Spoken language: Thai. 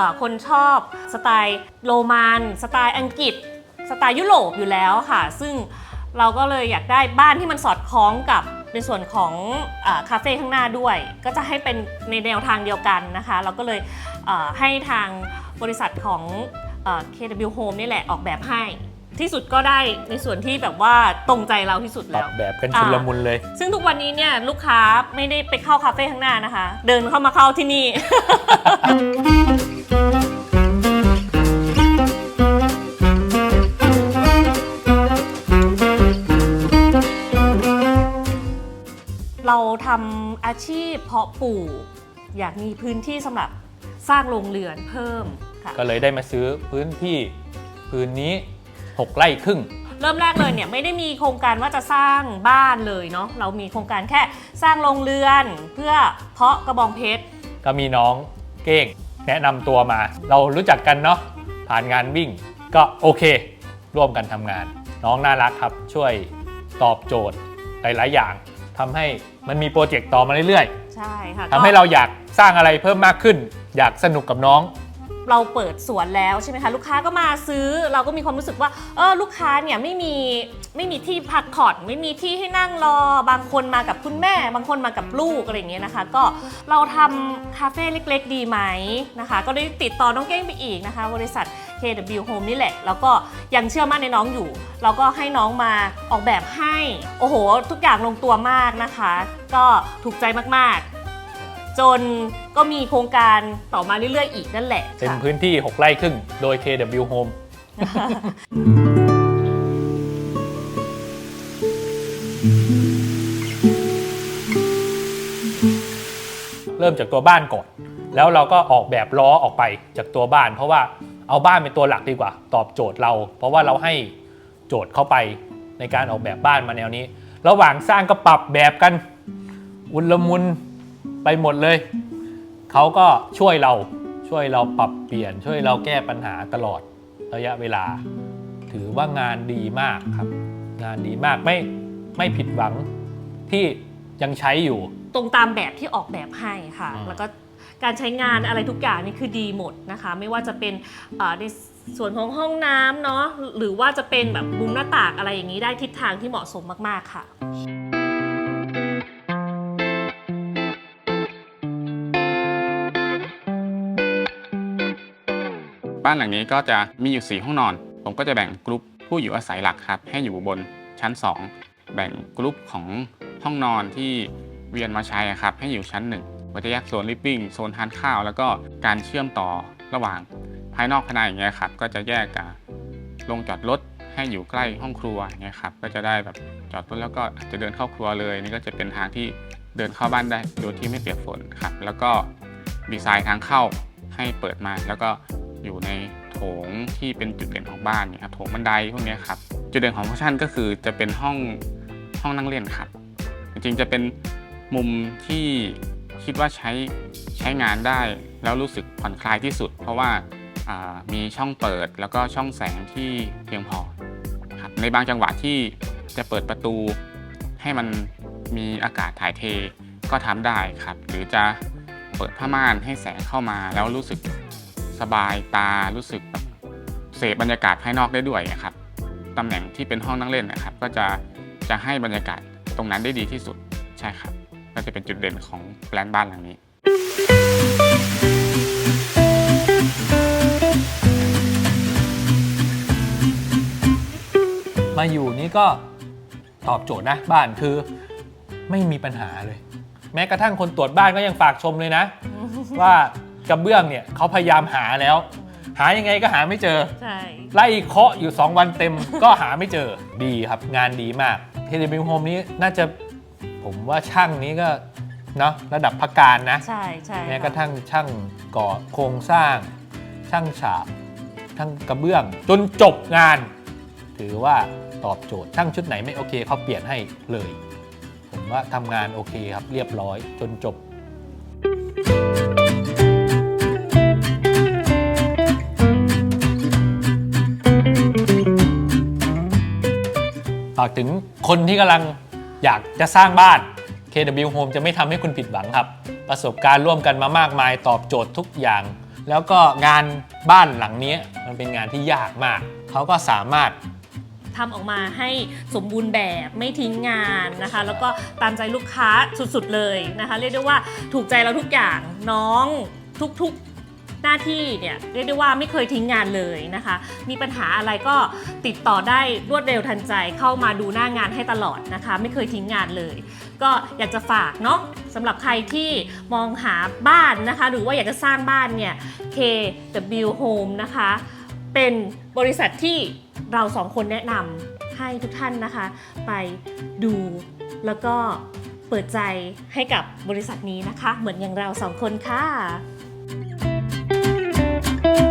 อ่อคนชอบสไตล์โรมัน สไตล์อังกฤษ สไตล์ยุโรปอยู่แล้วค่ะ ซึ่งเราก็เลยอยากได้บ้านที่มันสอดคล้องกับในส่วนของอาคาเฟ่ข้างหน้าด้วย ก็จะให้เป็นในแนวทางเดียวกันนะคะ เราก็เลยเอ่อให้ทางบริษัทของเอ่อ KW Home นี่แหละออกแบบให้ที่สุดก็ได้ในส่วนที่แบบว่าตรงใจเราที่สุดปรัแล้บวแบบกันชุลมุนเลย ซึ่งทุกวันนี้เนี่ยลูกค้าไม่ได้ไปเข้าคาเฟ่ข้างหน้านะคะ เดินเข้ามาเข้าที่นี่ เราทำอาชีพเพาะปลูก อยากมีพื้นที่สำหรับสร้างโรงเรือนเพิ่มค่ะก็เลยได้มาซื้อพื้นที่พื้นนี้ 6 ไร่ครึ่ง เริ่มแรกเลยเนี่ยไม่ได้มีโครงการว่าจะสร้างบ้านเลยเนาะเรามีโครงการแค่สร้างโรงเรือนเพื่อเพาะกระบองเพชร ก็มีน้องเก้ง แนะนำตัวมา เรารู้จักกันเนาะผ่านงานวิ่ง ก็โอเค ร่วมกันทำงาน น้องน่ารักครับ ช่วยตอบโจทย์หลาย ๆ อย่างทำให้มันมีโปรเจกต์ต่อมาเรื่อยใช่ค่ะๆทำให้เราอยากสร้างอะไรเพิ่มมากขึ้น อยากสนุกกับน้อง เราเปิดสวนแล้วใช่ไหมคะ ลูกค้าก็มาซื้อเราก็มีความรู้สึกว่าเออลูกค้าเนี่ยไม่มีไม่มีที่พักผ่อนไม่มีที่ให้นั่งรอบางคนมากับคุณแม่ บางคนมากับลูกอะไรอย่างเงี้ยนะคะ ก็เราทำคาเฟ่เล็ก ๆ ดีไหมนะคะ ก็ได้ติดต่อน้องเก้งไปอีกนะคะ บริษัท KW Home นี่แหละ แล้วก็ยังเชื่อมั่นในน้องอยู่ เราก็ให้น้องมาออกแบบให้ โอ้โห ทุกอย่างลงตัวมากนะคะ ก็ถูกใจมากๆ จนก็มีโครงการต่อมาเรื่อยๆ อีกนั่นแหละเป็นค่ะพื้นที่ 6 ไร่ครึ่ง โดย KW Home เริ่มจากตัวบ้านก่อน แล้วเราก็ออกแบบล้อออกไปจากตัวบ้าน เพราะว่าเอาบ้านเป็นตัวหลักดีกว่า ตอบโจทย์เรา เพราะว่าเราให้โจทย์เข้าไปในการออกแบบบ้านมาแนวนี้ ระหว่างสร้างก็ปรับแบบกัน อุลมุน ไปหมดเลย เขาก็ช่วยเราช่วยเราปรับเปลี่ยน ช่วยเราแก้ปัญหาตลอดระยะเวลา ถือว่างานดีมากครับ งานดีมากไม่ไม่ผิดหวังที่ยังใช้อยู่ ตรงตามแบบที่ออกแบบให้ค่ะอืมแล้วก็การใช้งานอะไรทุกอย่างนี่คือดีหมดนะคะ ไม่ว่าจะเป็นเอ่อในส่วนของห้องน้ำเนาะหรือว่าจะเป็นแบบมุมหน้าต่างอะไรอย่างนี้ได้ทิศทางที่เหมาะสมมากๆค่ะ บ้านหลังนี้ก็จะมีอยู่ 4 ห้องนอน ผมก็จะแบ่งกลุ่มผู้อยู่อาศัยหลักครับ ให้อยู่บนชั้น 2 แบ่งกลุ่มของห้องนอนที่เวียนมาใช้ครับ ให้อยู่ชั้น1ก็จะแยกโซนลิฟวิ่งโซนทานข้าว แล้วก็การเชื่อมต่อระหว่างภายนอกภายในอย่างเงี้ยครับ ก็จะแยกกับลงจอดรถให้อยู่ใกล้ห้องครัวอย่างเงี้ยครับ ก็จะได้แบบจอดรถแล้วก็อาจจะเดินเข้าครัวเลย นี่ก็จะเป็นทางที่เดินเข้าบ้านได้โดยที่ไม่เปียกฝนครับ แล้วก็ดีไซน์ทางเข้าให้เปิดมาแล้วก็ อยู่ในโถงที่เป็นจุดเด่นของบ้านเนี่ยครับโถงบันไดพวกนี้ครับจุดเด่นของฟังก์ชันก็คือจะเป็นห้องห้องนั่งเล่นครับ จริงๆจะเป็นมุมที่คิดว่าใช้ใช้งานได้แล้วรู้สึกผ่อนคลายที่สุด เพราะว่าอ่ามีช่องเปิดแล้วก็ช่องแสงที่เพียงพอครับในบางจังหวะที่จะเปิดประตูให้มันมีอากาศถ่ายเทก็ทำได้ครับ หรือจะเปิดผ้าม่านให้แสงเข้ามาแล้วรู้สึก สบายตารู้สึกแบบเสพบรรยากาศภายนอกได้ด้วยนะครับตำแหน่งที่เป็นห้องนั่งเล่นนะครับ ก็จะจะให้บรรยากาศตรงนั้นได้ดีที่สุดใช่ครับก็จะเป็นจุดเด่นของแปลนบ้านหลังนี้ มาอยู่นี่ก็ตอบโจทย์นะบ้านคือไม่มีปัญหาเลย แม้กระทั่งคนตรวจบ้านก็ยังฝากชมเลยนะ ว่า กระเบื้องเนี่ยเขาพยายามหาแล้ว หายังไงก็หาไม่เจอ ใช่ ไล่เคาะอยู่ 2 วันเต็ม ก็หาไม่เจอดีครับ งานดีมากเทเลบิวโฮมนี้น่าจะผมว่าช่างนี้ก็เนาะระดับพักการนะ ใช่ใช่แม้ค่ะกระทั่งช่างก่อโครงสร้าง ช่างฉาบช่างกระเบื้อง จนจบงาน ถือว่าตอบโจทย์ช่างชุดไหนไม่โอเคเขาเปลี่ยนให้เลย ผมว่าทำงานโอเคครับเรียบร้อยจนจบ ฝากถึงคนที่กำลังอยากจะสร้างบ้าน KW Home จะไม่ทำให้คุณผิดหวังครับ ประสบการณ์ร่วมกันมามากมายตอบโจทย์ทุกอย่าง แล้วก็งานบ้านหลังนี้มันเป็นงานที่ยากมาก เขาก็สามารถทำออกมาให้สมบูรณ์แบบไม่ทิ้งงานนะคะ แล้วก็ตามใจลูกค้าสุดๆเลยนะคะ เรียกได้ว่าถูกใจเราทุกอย่างน้องทุกๆ หน้าที่เนี่ยเรียกได้ว่าไม่เคยทิ้งงานเลยนะคะ มีปัญหาอะไรก็ติดต่อได้รวดเร็วทันใจเข้ามาดูหน้างานให้ตลอดนะคะ ไม่เคยทิ้งงานเลย ก็อยากจะฝากเนาะสำหรับใครที่มองหาบ้านนะคะ หรือว่าอยากจะสร้างบ้านเนี่ย KW Home นะคะ เป็นบริษัทที่เราสองคนแนะนำให้ทุกท่านนะคะ ไปดูแล้วก็เปิดใจให้กับบริษัทนี้นะคะ เหมือนอย่างเราสองคนค่ะ Thank you.